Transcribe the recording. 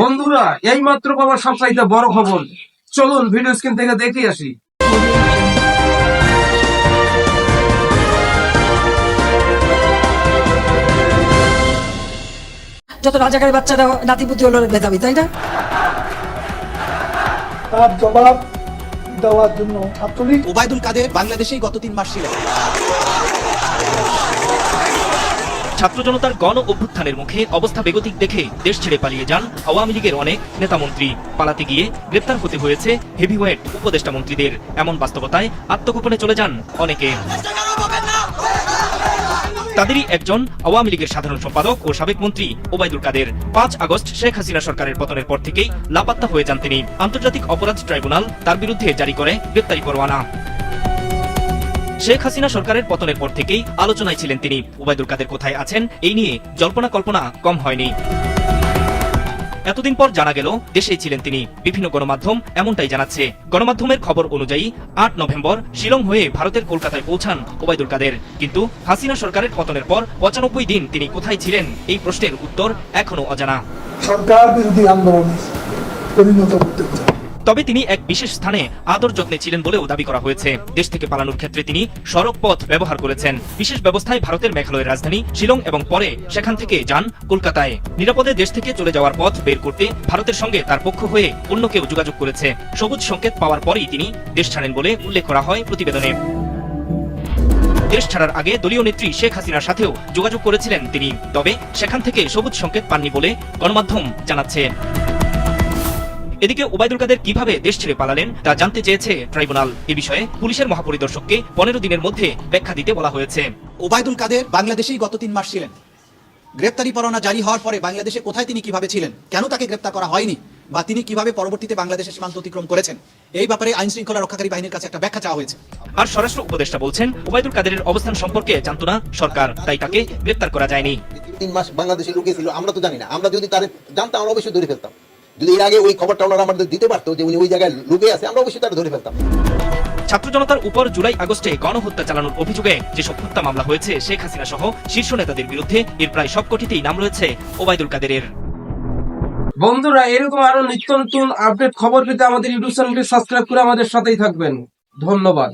বন্ধুরা এই মাত্র পাওয়া সবচাইতে বড় খবর। চলুন ভিডিও স্ক্রিন থেকে দেখে আসি। যত রাজাকারের বাচ্চারা নাতিপুতি হলো মেধাবী তাই না? তার জবাব দেওয়ার জন্য ছাত্রলীগ ওবায়দুল কাদের বাংলাদেশেই গত তিন মাস ছিলেন ছাত্র জনতার গণ অভ্যুত্থানের মুখে অবস্থা বেগতিক দেখে দেশ ছেড়ে পালিয়ে যান আওয়ামী লীগের অনেক নেতামন্ত্রী পালাতে গিয়ে গ্রেপ্তার হতে হয়েছে হেভিওয়েট উপদেষ্টা মন্ত্রীদের। এমন বাস্তবতায় আত্মগোপনে চলে যান অনেকে। তাদেরই একজন আওয়ামী লীগের সাধারণ সম্পাদক ও সাবেক মন্ত্রী ওবায়দুল কাদের। পাঁচ আগস্ট শেখ হাসিনা সরকারের পতনের পর থেকেই লাপাত্তা হয়ে যান তিনি। আন্তর্জাতিক অপরাধ ট্রাইব্যুনাল তার বিরুদ্ধে জারি করে গ্রেপ্তারি পরোয়ানা। শেখ হাসিনা সরকারের পতনের পর থেকেই আলোচনায় ছিলেন তিনি। ওবায়দুল কাদের কোথায় আছেন, এই নিয়ে জল্পনা কল্পনা কম হয়নি। এতদিন পর জানা গেল, দেশেই ছিলেন তিনি। বিভিন্ন গণমাধ্যম এমনটাই জানাচ্ছে। গণমাধ্যমের খবর অনুযায়ী, আট নভেম্বর শিলং হয়ে ভারতের কলকাতায় পৌঁছান ওবায়দুল কাদের। কিন্তু হাসিনা সরকারের পতনের পর পঁচানব্বই দিন তিনি কোথায় ছিলেন, এই প্রশ্নের উত্তর এখনও অজানা। সরকার বিরোধী আন্দোলন পরিণত করতে তবে তিনি এক বিশেষ স্থানে আদর যত্নে ছিলেন বলেও দাবি করা হয়েছে। দেশ থেকে পালানোর ক্ষেত্রে তিনি সড়ক পথ ব্যবহার করেছেন। বিশেষ ব্যবস্থায় ভারতের মেঘালয়ের রাজধানী শিলং এবং পরে সেখান থেকে যান কলকাতায়। নিরাপদে দেশ থেকে চলে যাওয়ার পথ বের করতে ভারতের সঙ্গে তার পক্ষ হয়ে অন্য কেউ যোগাযোগ করেছে। সবুজ সংকেত পাওয়ার পরেই তিনি দেশ ছাড়েন বলে উল্লেখ করা হয় প্রতিবেদনে। দেশ ছাড়ার আগে দলীয় নেত্রী শেখ হাসিনার সাথেও যোগাযোগ করেছিলেন তিনি। তবে সেখান থেকে সবুজ সংকেত পাননি বলে গণমাধ্যম জানাচ্ছে। এদিকে ওবায়দুল কাদের কীভাবে দেশ ছেড়ে পালালেন তা জানতে চেয়েছে ট্রাইব্যুনাল। এ বিষয়ে পুলিশের মহাপরিদর্শককে পনেরো দিনের মধ্যে ব্যাখ্যা দিতে বলা হয়েছে। ওবায়দুল কাদের বাংলাদেশেই গত তিন মাস ছিলেন। গ্রেপ্তারি পরোয়ানা জারি হওয়ার পরে বাংলাদেশে কোথায় তিনি কীভাবে ছিলেন কেন তাকে গ্রেপ্তার করা হয়নি বা তিনি কীভাবে পরবর্তীতে বাংলাদেশের সীমান্ত অতিক্রম করেছেন এই ব্যাপারে আইন শৃঙ্খলা রক্ষাকারী বাহিনীর কাছে একটা ব্যাখ্যা চাওয়া হয়েছে। আর স্বরাষ্ট্র উপদেষ্টা বলছেন ওবায়দুল কাদেরের অবস্থান সম্পর্কে জানত না সরকার তাই তাকে গ্রেপ্তার করা যায়নি। তিন মাস বাংলাদেশে লুকিয়ে ছিল আমরা তো জানি না। আমরা যদি তার জানতাম আমরা অবশ্যই ধরে ফেলতাম। যদি এর আগে ওই খবরটা ওনারা আমাদের দিতে পারতো যে উনি ওই জায়গায় লুকিয়ে আছে আমরা অবশ্যই তারা ধরে ফেলতাম। ছাত্র জনতার উপর জুলাই আগস্টে গণহত্যা চালানোর অভিযোগে যেসব হত্যা মামলা হয়েছে শেখ হাসিনা সহ শীর্ষ নেতাদের বিরুদ্ধে এর প্রায় সবকটিতেই নাম রয়েছে ওবায়দুল কাদেরের। বন্ধুরা এরকম আরও নিত্য নতুন আপডেট খবর পেতে আমাদের ইউটিউব চ্যানেলটি সাবস্ক্রাইব করে আমাদের সাথেই থাকবেন। ধন্যবাদ।